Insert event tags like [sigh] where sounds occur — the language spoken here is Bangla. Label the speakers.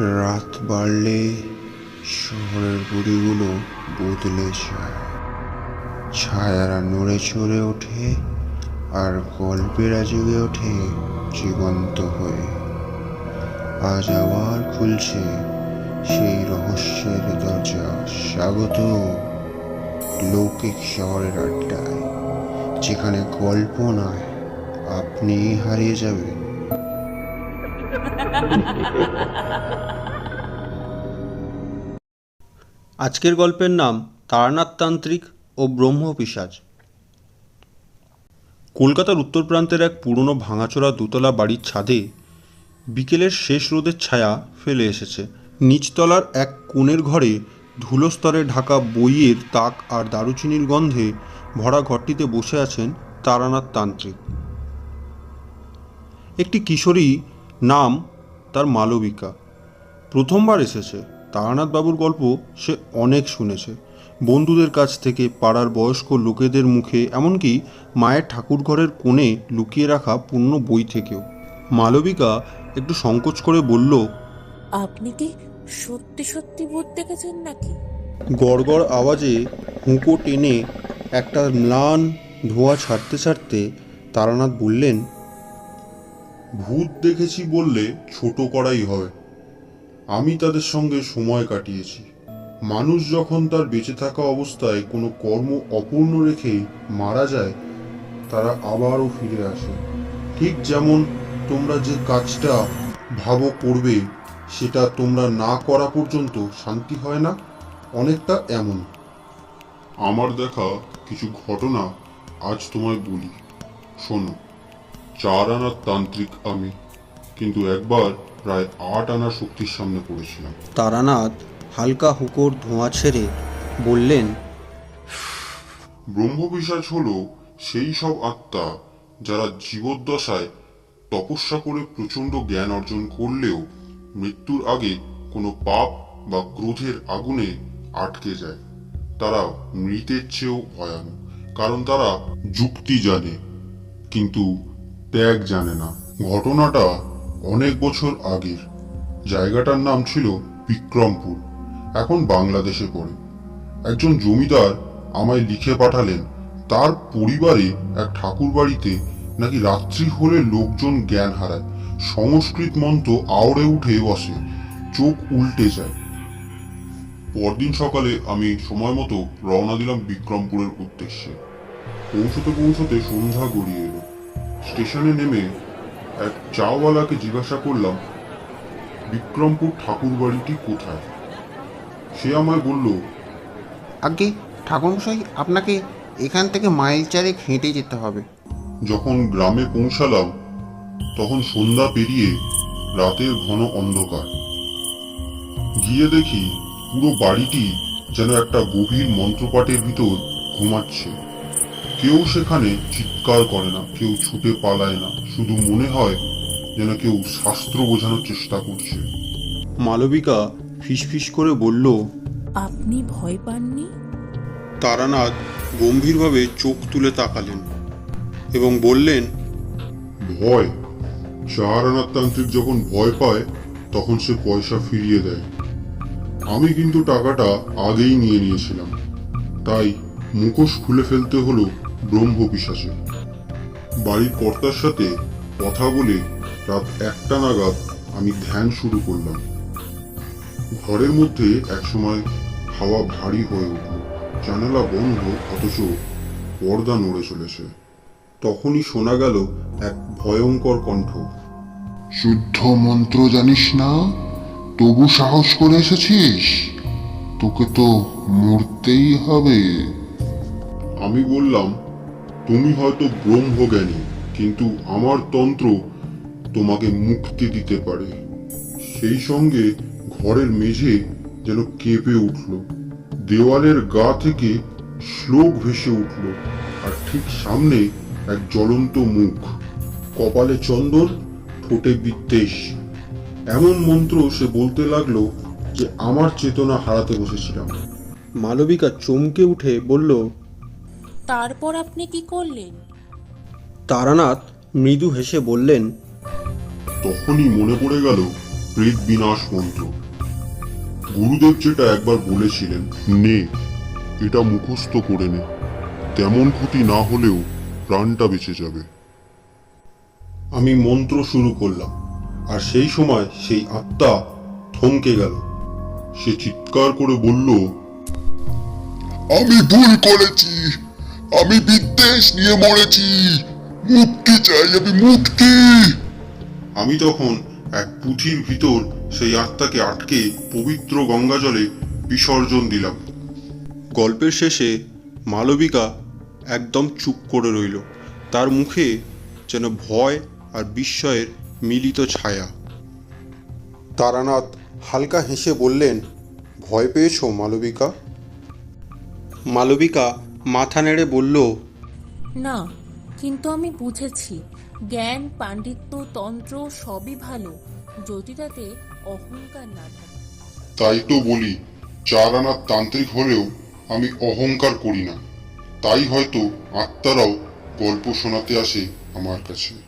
Speaker 1: রাত বাড়লে শহরের গুড়িগুলো বদলে যায়। ছায়ারা নড়ে চড়ে ওঠে আর গল্পেরা জেগে ওঠে জীবন্ত হয়ে। আজ আবার খুলছে সেই রহস্যের দরজা। স্বাগত লৌকিক শহরের আড্ডায়, যেখানে গল্প নয় আপনি হারিয়ে যাবেন। [laughs]
Speaker 2: আজকের গল্পের নাম তারানাথ তান্ত্রিক ও ব্রহ্ম পিসাজ কলকাতার উত্তর প্রান্তের এক পুরনো ভাঙাচোরা দোতলা বাড়ির ছাদে বিকেলের শেষ রোদের ছায়া ফেলে এসেছে। নিচতলার এক কোণের ঘরে ধুলোস্তরে ঢাকা বইয়ের তাক আর দারুচিনির গন্ধে ভরা ঘরটিতে বসে আছেন তারানাথ তান্ত্রিক একটি কিশোরী নাম তার মালবিকা। প্রথমবার এসেছে। তারানাথ বাবুর গল্প সে অনেক শুনেছে। বন্ধুদের কাছ থেকে পাড়ার বয়স্ক লোকেদের মুখে এমনকি মায়ের ঠাকুরঘরের কোণে লুকিয়ে রাখা পূর্ণ বই থেকেও। মালবিকা একটু সংকোচ করে বলল
Speaker 3: আপনি কি সত্যি সত্যি ভূত দেখেছেন নাকি?
Speaker 2: গড়গড় আওয়াজে হুঁকো টেনে একটা ম্লান ধোঁয়া ছাড়তে ছাড়তে তারানাথ বললেন
Speaker 4: ভূত দেখেছি বললে ছোট করাই হয়। আমি তাদের সঙ্গে সময় কাটিয়েছি। মানুষ যখন তার বেঁচে থাকা অবস্থায় কোনো কর্ম অপূর্ণ রেখে মারা যায়, তারা আবারও ফিরে আসে। ঠিক যেমন তোমরা যে কাজটা ভাবো করবে, সেটা তোমরা না করা পর্যন্ত শান্তি হয় না, অনেকটা এমন। আমার দেখা কিছু ঘটনা আজ তোমায় বলি। শোনো, চার আনার তান্ত্রিক আমি কিন্তু একবার প্রায় আট আনা শক্তির সামনে পড়েছিলাম।
Speaker 2: তারানাথ হালকা হুঁকোর ধোঁয়া ছেড়ে বললেন
Speaker 4: ব্রহ্মপিশাচ হলো সেই সব আত্মা যারা জীবদ্দশায় তপস্যা করে প্রচণ্ড জ্ঞান অর্জন করলেও মৃত্যুর আগে কোনো পাপ বা ক্রোধের আগুনে আটকে যায়। তারা মৃতের চেয়েও ভয়ানক কারণ তারা যুক্তি জানে কিন্তু ত্যাগ জানে না। ঘটনাটা অনেক বছর আগের। জায়গাটার নাম ছিল বিক্রমপুর। এখন বাংলাদেশে পড়ে। একজন জমিদার আমায় লিখে পাঠালেন, তার পরিবারে এক ঠাকুর বাড়িতে নাকি রাত্রি হলে লোকজন জ্ঞান হারায়। সংস্কৃত মন্ত্র আওড়ে উঠে বসে চোখ উল্টে যায়। পরদিন সকালে আমি সময় মতো রওনা দিলাম বিক্রমপুরের উদ্দেশ্যে। পৌঁছতে পৌঁছতে সন্ধ্যা গড়িয়ে এলো। স্টেশনে নেমে এক চাওয়ালাকে জিজ্ঞাসা করলাম বিক্রমপুর ঠাকুর বাড়িটি কোথায়? সে আমায় বলল
Speaker 1: আগে ঠাকুরমশাই আপনাকে এখান থেকে মাইল চারেক হেঁটে যেতে হবে।
Speaker 4: যখন গ্রামে পৌঁছালাম তখন সন্ধ্যা পেরিয়ে রাতের ঘন অন্ধকার। গিয়ে দেখি পুরো বাড়িটি যেন একটা গভীর মন্ত্রপাঠের ভিতর ঘুমাচ্ছে। কেউ সেখানে চিৎকার করে না কেউ ছুটে পালায় না। শুধু মনে হয় যেন কেউ শাস্ত্র বোঝানোর চেষ্টা করছে।
Speaker 2: মালবিকা ফিসফিস করে বলল
Speaker 3: আপনি ভয় পাননি?
Speaker 2: তারানাথ গম্ভীরভাবে চোখ তুলে তাকালেন এবং বললেন
Speaker 4: ভয়? আনার তান্ত্রিক যখন ভয় পায় তখন সে পয়সা ফিরিয়ে দেয়। আমি কিন্তু টাকাটা আগেই নিয়ে নিয়েছিলাম। তাই মুখোশ খুলে ফেলতে হলো ব্রহ্ম পিশাচে বাড়ির কর্তার সাথে কথা বলে রাত একটা নাগাদ আমি ধ্যান শুরু করলাম। ঘরের মধ্যে একসময় হাওয়া ভারী হয়ে উঠল। জানালা বন্ধ অথচ পর্দা নড়ে চলেছে।
Speaker 2: তখনই শোনা গেল এক ভয়ঙ্কর কণ্ঠ।
Speaker 4: শুদ্ধ মন্ত্র জানিস না? তবু সাহস করে এসেছিস? তোকে তো মরতেই হবে। আমি বললাম তুমি হয়তো ব্রহ্মজ্ঞানী, কিন্তু আমার তন্ত্র তোমাকে মুক্তি দিতে পারে। সেই সঙ্গে ঘরের মেঝে যেন কেঁপে উঠল। দেওয়ালের গা থেকে শ্লোক ভেসে উঠল, আর ঠিক সামনে এক জ্বলন্ত মুখ। কপালে চন্দন, ঠোঁটে বিদ্বেষ। এমন মন্ত্র সে বলতে লাগল যে, আমার চেতনা হারাতে বসেছিলাম।
Speaker 2: মালবিকা চমকে উঠে বলল
Speaker 3: তারপর আপনি কি করলেন?
Speaker 2: তারানাথ মৃদু হেসে বললেন
Speaker 4: তখনই মনে পড়ে গেল প্রেত বিনাশ মন্ত্র। গুরুদেব যেটা একবার বলেছিলেন নে এটা মুখস্থ করে নে। তেমন ক্ষতি না হলেও প্রাণটা বেঁচে যাবে।
Speaker 2: আমি মন্ত্র শুরু করলাম আর সেই সময় সেই আত্মা থমকে গেল।
Speaker 4: সে চিৎকার করে বলল
Speaker 5: আমি ভুল করেছি। আমি বিদ্বেষ নিয়ে মরেছি। মুক্তি চাই আমি মুক্তি।
Speaker 2: আমি তখন এক পুঁথির ভিতর সেই আত্মাকে আটকে পবিত্র গঙ্গা জলে বিসর্জন দিলাম। গল্পের শেষে মালবিকা একদম চুপ করে রইল। তার মুখে যেন ভয় আর বিস্ময়ের মিলিত ছায়া। তারানাথ হালকা হেসে বললেন ভয় পেয়েছ মালবিকা? মালবিকা মাথা নেড়ে বলল
Speaker 3: না কিন্তু আমি বুঝেছি। জ্ঞান পাণ্ডিত্য তন্ত্র সবই ভালো যদি তাতে অহংকার না থাকে।
Speaker 4: তাই তো বলি চার আনার তান্ত্রিক হলেও আমি অহংকার করি না। তাই হয়তো আত্মারাও গল্প শোনাতে আসে আমার কাছে।